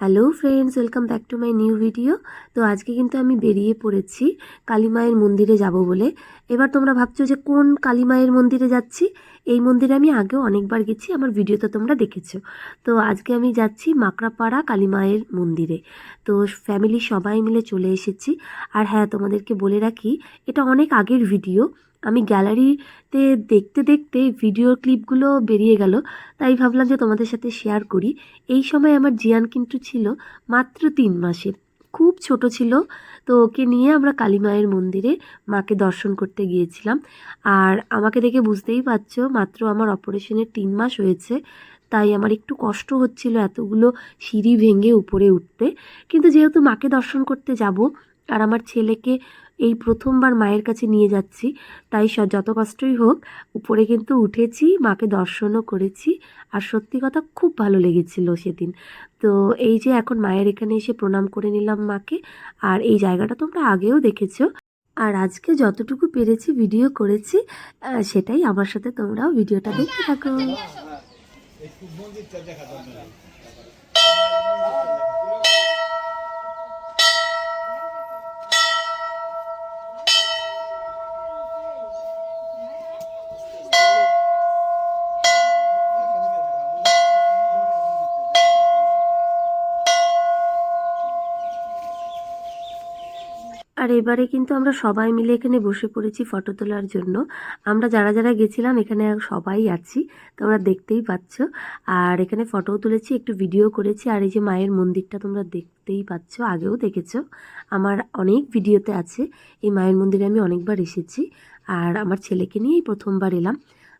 Hello friends welcome back to my new video তো আজকে কিন্তু আমি বেরিয়ে পড়েছি কালী মায়ের মন্দিরে যাব বলে। এবার তোমরা ভাবছ যে কোন কালী মায়ের মন্দিরে যাচ্ছি? এই মন্দিরে আমি আগেও অনেকবার গেছি, আমার ভিডিওতে তোমরা দেখেছ। তো আজকে আমি যাচ্ছি মাকড়াপাড়া কালী মায়ের মন্দিরে। তো ফ্যামিলি সবাই মিলে চলে এসেছি। আর হ্যাঁ তোমাদেরকে বলে রাখি, এটা অনেক আগের ভিডিও। আমি গ্যালারিতে দেখতে দেখতে ভিডিও ক্লিপগুলো বেরিয়ে গেল, তাই ভাবলাম যে তোমাদের সাথে শেয়ার করি। এই সময় আমার জিয়ান কিন্তু ছিল মাত্র তিন মাসের। খুব ছোট ছিল, তো ওকে নিয়ে আমরা কালী মায়ের মন্দিরে মাকে দর্শন করতে গিয়েছিলাম। আর আমাকে দেখে বুঝতেই পারছ, মাত্র আমার অপারেশনের তিন মাস হয়েছে, তাই আমার একটু কষ্ট হচ্ছিল এতগুলো সিঁড়ি ভেঙে উপরে উঠতে। কিন্তু যেহেতু মাকে দর্শন করতে যাব আর আমার ছেলেকে এই প্রথমবার মায়ের কাছে নিয়ে যাচ্ছি। তাই যত কষ্টই হোক, উপরে কিন্তু উঠেছি, মাকে দর্শনও করেছি আর সত্যি কথা খুব ভালো লেগেছিল সেদিন। তো এই যে এখন মায়ের এখানে এসে প্রণাম করে নিলাম মাকে আর এই জায়গাটা তোমরা আগেও দেখেছ। আর আজকে যতটুকু পেরেছি ভিডিও করেছি সেটাই আমার সাথে তোমরাও ভিডিওটা দেখতে থাকো। আর এবারে কিন্তু আমরা সবাই মিলে এখানে বসে পড়েছি ফটো তোলার জন্য। আমরা যারা যারা গেছিলাম, এখানে সবাই আছি, তোমরা দেখতেই পাচ্ছ। আর এখানে ফটোও তুলেছি, একটু ভিডিও করেছি, আর এই যে মায়ের মন্দিরটা তোমরা দেখতেই পাচ্ছ, আগেও দেখেছ। আমার অনেক ভিডিওতে আছে, এই মায়ের মন্দিরে আমি অনেকবার এসেছি, আর আমার ছেলেকে নিয়েই প্রথমবার এলাম।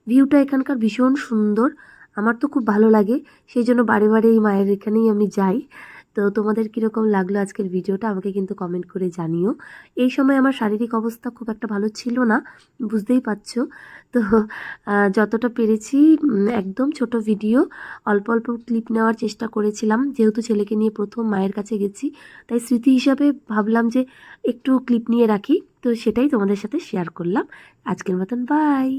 ভিউটা এখানকার ভীষণ সুন্দর, আমার তো খুব ভালো লাগে, সেই জন্য বারে বারে এই মায়ের এখানেই আমি যাই। তো তোমাদের কীরকম লাগল আজকের ভিডিওটা আমাকে কিন্তু কমেন্ট করে জানিও। এই সময় আমার শারীরিক অবস্থা খুব একটা ভালো ছিল না, বুঝতেই পারছ। তো যতটা পেরেছি একদম ছোট ভিডিও অল্প অল্প ক্লিপ নেওয়ার চেষ্টা করেছিলাম। যেহেতু ছেলেকে নিয়ে প্রথম মায়ের কাছে গেছি, তাই স্মৃতি হিসাবে ভাবলাম যে একটু ক্লিপ নিয়ে রাখি। তো সেটাই তোমাদের সাথে শেয়ার করলাম। আজকের মতন বাই